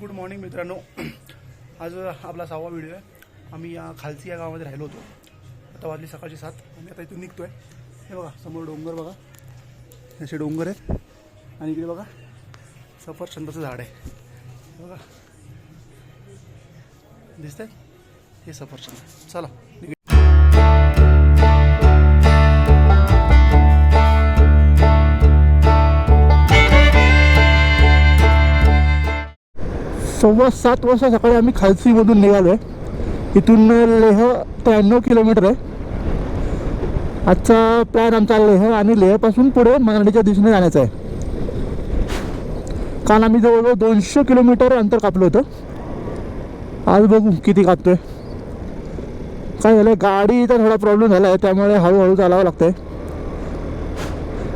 Good morning मित्रांनो. आज आपला सहावा व्हिडिओ आहे. आम्ही या खालसी या गावामध्ये राहिलो होतो. आता वाजली सकाळची सात आम्ही आता इथून निघतोय. हे बघा समोर डोंगर बघा. असे डोंगर आहेत. आणि इकडे बघा सफरचंदाचं झाड आहे. बघा बघा. दिसतंय? हे सफरचंद. चला. सव्वा सात वाजता सकाळी आम्ही खालसीमधून निघालो आहे. इथून लेह त्र्याण्णव किलोमीटर आहे. आजचा प्लॅन आमचा लेह आणि लेहपासून पुढे मांडीच्या दिशेने जाण्याचा आहे. काल आम्ही जवळजवळ दोनशे किलोमीटर अंतर कापलं होतं. आज बघू किती कापतोय. काय झालं गाडीचा थोडा प्रॉब्लेम झाला आहे त्यामुळे हळूहळू चालावं लागतंय.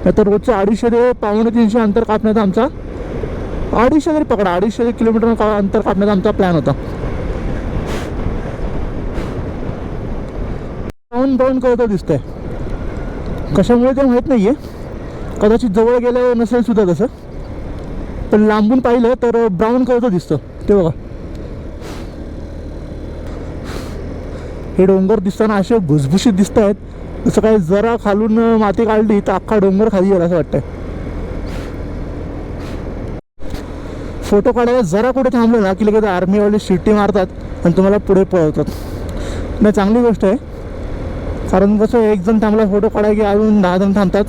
नाहीतर रोजचं अडीचशे ते पावणे तीनशे अंतर कापण्याचा आमचा अडीचशे तरी पकडा. अडीचशे किलोमीटर का- अंतर काढण्याचा आमचा प्लॅन होता. ब्राऊन ब्राऊन कळतं दिसतंय. कशामुळे ते माहीत नाहीये. कदाचित जवळ गेलं नसेल सुद्धा तसं. पण लांबून पाहिलं तर ब्राऊन कलरचं दिसतं. ते बघा. हे डोंगर दिसताना असे भुसभुशीत दिसत आहेत जसं काय जरा खालून माती काढली तर अख्खा डोंगर खाली गेला असं वाटतंय. फोटो काढायला जरा कुठे थांबलो ना की लगेच आर्मीवाले शिट्टी मारतात आणि तुम्हाला पुढे पळवतात. नाही चांगली गोष्ट आहे. कारण कसं एक जण थांबला फोटो काढाय की अजून दहा जण थांबतात.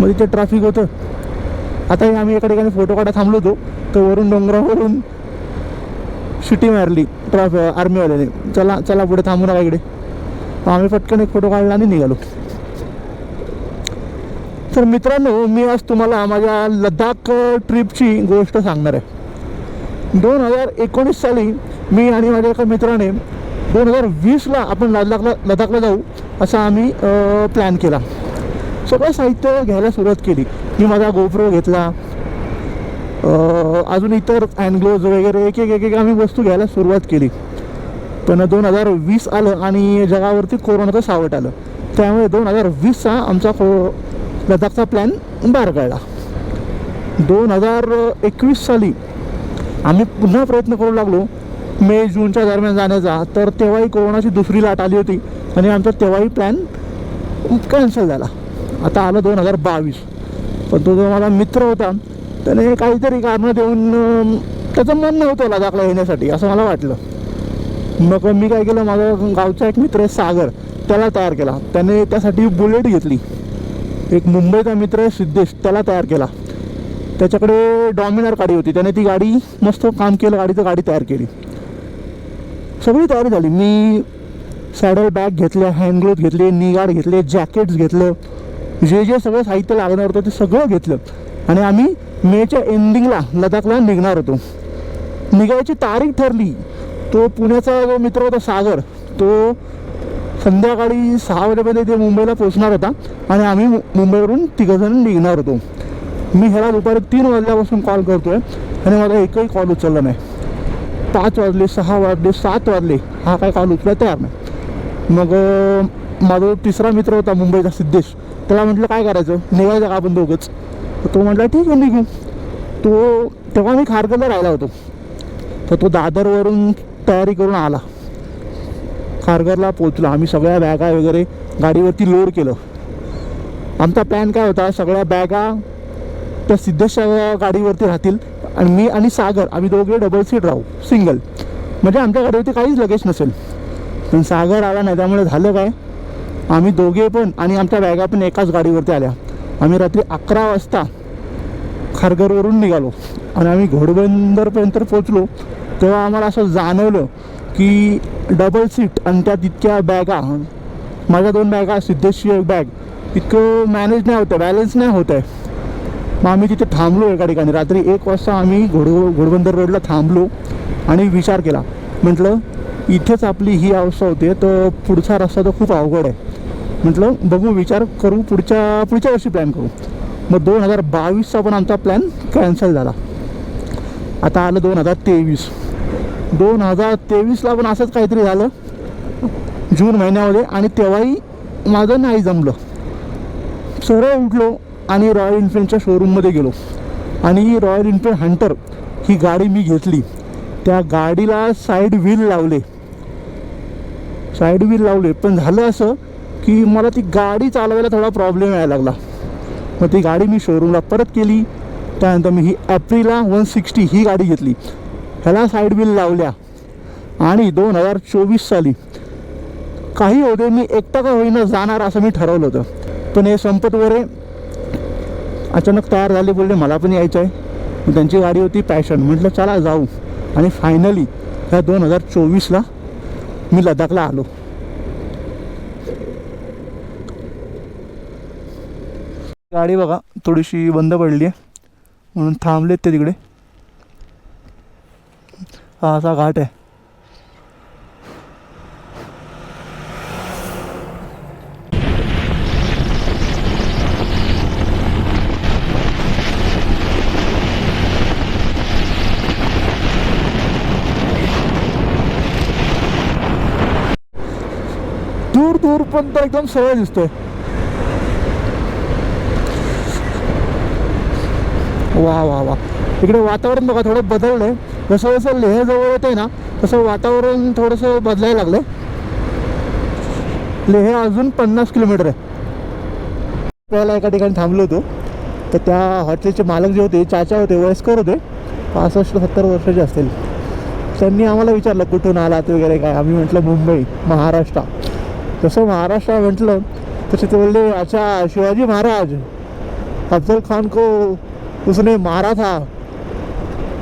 मग तिथे ट्रॅफिक होतं. आताही आम्ही एका ठिकाणी फोटो काढा थांबलो होतो. तर वरून डोंगरावरून शिटी मारली ट्रॅफिक आर्मीवाल्याने. चला चला पुढे थांबू नका इकडे. आम्ही पटकन एक फोटो काढला आणि निघालो. तर मित्रांनो मी आज तुम्हाला माझ्या लडाख ट्रिपची गोष्ट सांगणार आहे. दोन हजार एकोणीस साली मी आणि माझ्या एका मित्राने दोन हजार वीसला आपण लडाखला लडाखला जाऊ असा आम्ही प्लॅन केला. सगळं साहित्य घ्यायला सुरुवात केली. मी माझा गोप्रो घेतला. अजून इतर हँडग्लोव्ज वगैरे एक एक एक एक आम्ही वस्तू घ्यायला सुरुवात केली. पण दोन हजार वीस आलं आणि जगावरती कोरोनाचं सावट आलं. त्यामुळे दोन हजार वीसचा आमचा को लडाखचा प्लॅन बारगळला दोन हजार एकवीस साली आम्ही पुन्हा प्रयत्न करू लागलो मे जूनच्या दरम्यान जाण्याचा. तर तेव्हाही कोरोनाची दुसरी लाट आली होती आणि आमचा तेव्हाही प्लॅन कॅन्सल झाला. आता आलं दोन हजार बावीस. पण तो जो माझा मित्र होता त्याने काहीतरी कारणं देऊन त्याचं मन नव्हतं लडाखला येण्यासाठी असं मला वाटलं. मग मी काय केलं माझा गावचा एक मित्र आहे सागर त्याला तयार केला. त्याने त्यासाठी बुलेट घेतली. एक मुंबईचा मित्र सिद्धेश त्याला तयार केला. त्याच्याकडे डॉमिनर गाडी होती. त्याने ती गाडी मस्त काम केलं गाडीचं गाडी तयार केली. सगळी तयारी झाली. मी सॅडल बॅग घेतले हँडग्लोव्ह घेतले निगाड घेतले जॅकेट्स घेतलं. जे जे सगळं साहित्य लागणार होतं ते सगळं घेतलं. आणि आम्ही मेच्या एंडिंगला लडाखला निघणार होतो. निघायची तारीख ठरली. तो पुण्याचा जो मित्र होता सागर तो संध्याकाळी सहा वाजेपर्यंत ते मुंबईला पोहोचणार होता आणि आम्ही मु- मुंबईवरून तिघंजण निघणार होतो. मी ह्याला दुपारी तीन वाजल्यापासून कॉल करतोय आणि मला एकही कॉल उचलला नाही. पाच वाजले सहा वाजले सात वाजले हा काय कॉल उचला तयार नाही. मग माझा तिसरा मित्र होता मुंबईचा सिद्धेश त्याला म्हटलं काय करायचं? निघायचं का आपण दोघंच? तो म्हटला ठीक आहे निघू. तो तेव्हा मी खारघरला राहिला होतो. तर तो दादरवरून तयारी करून आला. खारघरला पोचलो आम्ही सगळ्या बॅगा वगैरे गाडीवरती लोड केलं. आमचा प्लॅन काय होता? सगळ्या बॅगा त्या सिद्धेशच्या गाडीवरती राहतील. आणि मी आणि सागर आम्ही दोघे डबल सीट राहू. सिंगल म्हणजे आमच्या गाडीवरती काहीच लगेच नसेल. पण सागर आला नाही त्यामुळे झालं काय? आम्ही दोघे पण आणि आमच्या बॅगा पण एकाच गाडीवरती आल्या. आम्ही रात्री अकरा वाजता खारघरवरून निघालो. आणि आम्ही घोडबंदरपर्यंत पोचलो तेव्हा आम्हाला असं जाणवलं की डबल सीट आणि त्यात इतक्या बॅगा माझ्या दोन बॅगा सिद्धेश्वर एक बॅग इतकं मॅनेज नाही होतं बॅलन्स नाही होत आहे. मग आम्ही तिथे थांबलो एका ठिकाणी. रात्री एक वाजता आम्ही घोड घोडबंदर रोडला थांबलो आणि विचार केला. म्हटलं इथेच आपली ही अवस्था होते तर पुढचा रस्ता तर खूप अवघड आहे. म्हटलं बघू विचार करू पुढच्या पुढच्या वर्षी प्लॅन करू. मग दोन हजार बावीसचा पण आमचा प्लॅन कॅन्सल झाला. आता आलं दोन हजार तेवीस. दोन हजार तेवीसला पण असंच काहीतरी झालं. जून महिन्यामध्ये आणि तेव्हाही माझं नाही जमलं. सरळ उठलो आणि रॉयल इन्फिल्डच्या शोरूममध्ये गेलो. आणि रॉयल इन्फिल्ड हंटर ही गाडी मी घेतली. त्या गाडीला साईड व्हील लावले. साईड व्हील लावले. पण झालं असं की मला ती गाडी चालवायला थोडा प्रॉब्लेम यायला लागला. मग ती गाडी मी शोरूमला परत केली. त्यानंतर मी ही ॲप्रिला वन सिक्स्टी ही गाडी घेतली. ह्याला साईड बिल लावल्या. आणि दोन हजार चोवीस साली काही होते मी एकटा का होईना जाणार असं मी ठरवलं होतं. पण हे संपत वरे अचानक तयार झाले बोलले मला पण यायचं आहे त्यांची गाडी होती पॅशन. म्हटलं चला जाऊ. आणि फायनली ह्या दोन हजार चोवीसला मी लडाखला आलो. गाडी बघा थोडीशी बंद पडली आहे म्हणून थांबलेत ते तिकडे. हा असा घाट आहे. दूर दूर पण तर एकदम सरळ दिसतोय. वा वा वा. इकडे वातावरण बघा थोडं बदललंय. जसं जसं लेह जवळ होते ना तसं वातावरण थोडंसं बदलायला लागलं लेह अजून पन्नास किलोमीटर आहे. आपल्याला एका ठिकाणी थांबलो होतो. तर त्या हॉटेलचे मालक जे होते चाचा होते वयस्कर होते पासष्ट सत्तर वर्षाचे असतील. त्यांनी आम्हाला विचारलं कुठून आलात वगैरे काय? आम्ही म्हटलं मुंबई महाराष्ट्र. तसं महाराष्ट्र म्हटलं तसे ते बोलले अच्छा शिवाजी महाराज अफजल खान को उसने मारा था.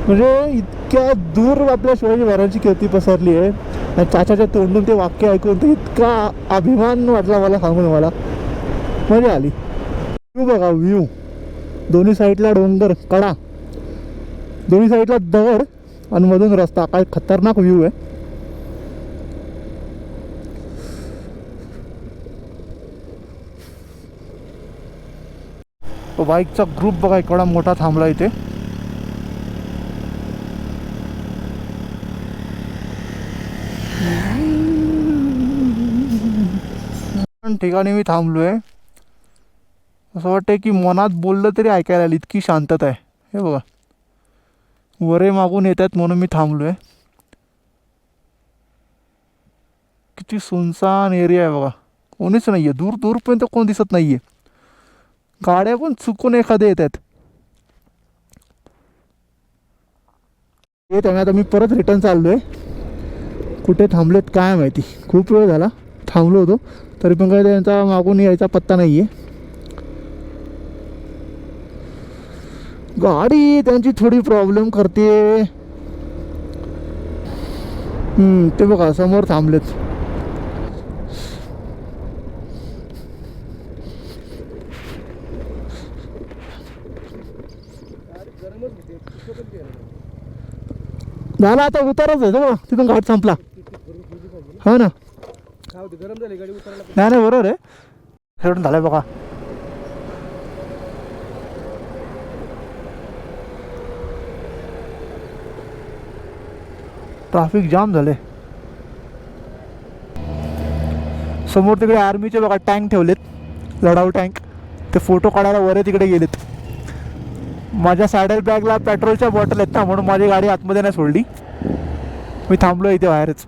म्हणजे इतक्या दूर आपल्या शिवाजी महाराजांची कीर्ती पसरली आहे. आणि चाचाच्या तोंडून ते वाक्य ऐकून तर इतका अभिमान वाटला मला सांगून मला. मजा आली. व्ह्यू बघा व्ह्यू. दोन्ही साईडला डोंगर कडा. दोन्ही साईडला दगड आणि मधून रस्ता. काय खतरनाक व्ह्यू आहे. बाईकचा ग्रुप बघा एवढा मोठा थांबला इथे. पण ठिकाणी मी थांबलोय. असं वाटतंय की मनात बोललं तरी ऐकायला आली इतकी शांतता आहे. हे बघा. वरे मागून येत आहेत म्हणून मी थांबलोय. किती सुनसान एरिया आहे बघा. कोणीच नाही आहे दूर दूरपर्यंत कोण दिसत नाही आहे गाड्या पण चुकून एखाद्या येत आहेत येत आहे आता मी परत रिटर्न चाललोय. कुठे थांबलेत काय माहिती. खूप वेळ झाला. थांबलो होतो. तरी पण काय त्यांचा मागून यायचा पत्ता नाही आहे गाडी त्यांची थोडी प्रॉब्लेम करते. हम्म, ते बघा समोर थांबलेत. झाला आता उतारच आहे बघा तिथून घाट संपला. हो ना. गरम झाली गाडी उतरायला नाही नाही बरोबर आहे. हेडून झालंय बघा. ट्राफिक जाम झाले समोर तिकडे आर्मीचे बघा टँक ठेवलेत. लढाऊ टँक. ते फोटो काढायला वरे तिकडे गेलेत. माझ्या सॅडल बॅगला पेट्रोलच्या बॉटल आहेत ना म्हणून माझी गाडी आतमध्ये नाही सोडली. मी थांबलो इथे बाहेरच.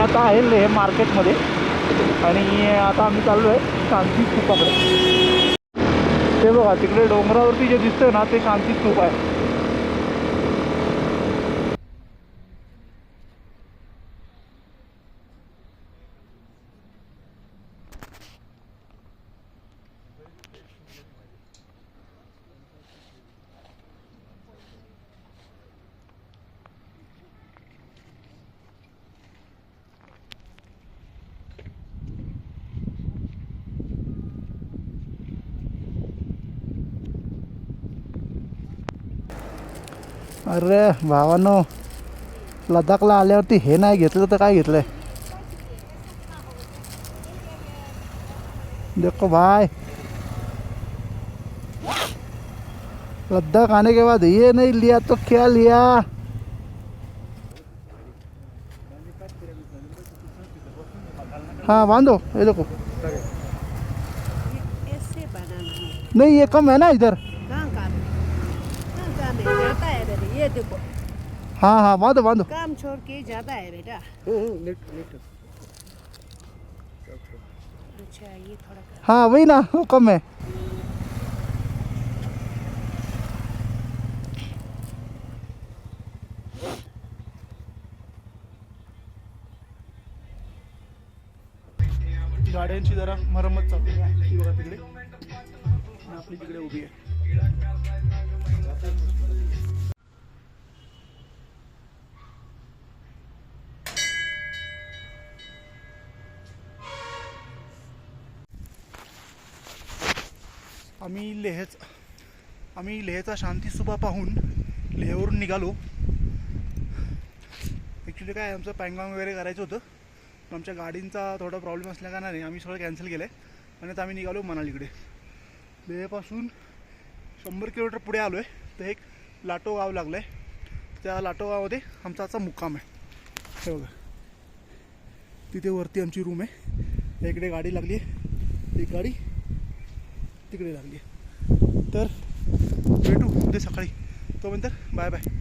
मी आता आहे लेह मार्केटमध्ये. आणि आता आम्ही चाललो आहे शांती स्तूपाकडे. ते बघा तिकडे डोंगरावरती जे दिसतंय ना ते शांती स्तूप आहे. अरे भावानो लडाखला आल्यावरती हे नाही घेतलं तर काय घेतलंय? देखो भाई. लद्दाख आने के बाद ये नहीं लिया तो क्या लिया? हाँ बांधो ये देखो। नहीं ये कम है ना इधर कहाँ का कहाँ जाना बांधे जाता है ये देखो हाँ हाँ बांधो बांधो। काम छोड़ के जाता है बेटा। अच्छा ये थोड़ा हाँ वही ना वो कम है। गाड्यांची जरा मरम्मत चालू आहे. ती बघा तिकडे. आपली तिकडे उभी आहे. आम्ही लेहच आम्ही लेहचा शांती सुभा पाहून लेहवरून निघालो. ॲक्च्युली काय आमचं पॅंगॉंग वगैरे करायचं होतं. पण आमच्या गाडींचा थोडा प्रॉब्लेम असल्याकारणाने आम्ही सगळं कॅन्सल केलं आहे आणि आता आम्ही निघालो मनालीकडे. लेहपासून शंभर किलोमीटर पुढे आलो आहे तर एक लाटो गाव लागलं आहे त्या लाटो गावामध्ये आमचा आजचा मुक्काम आहे. हे बघा. तिथे वरती आमची रूम आहे. इकडे गाडी लागली आहे एक गाडी. तिकडे लागली तर भेटू उद्या सकाळी. तोपर्यंत बाय बाय.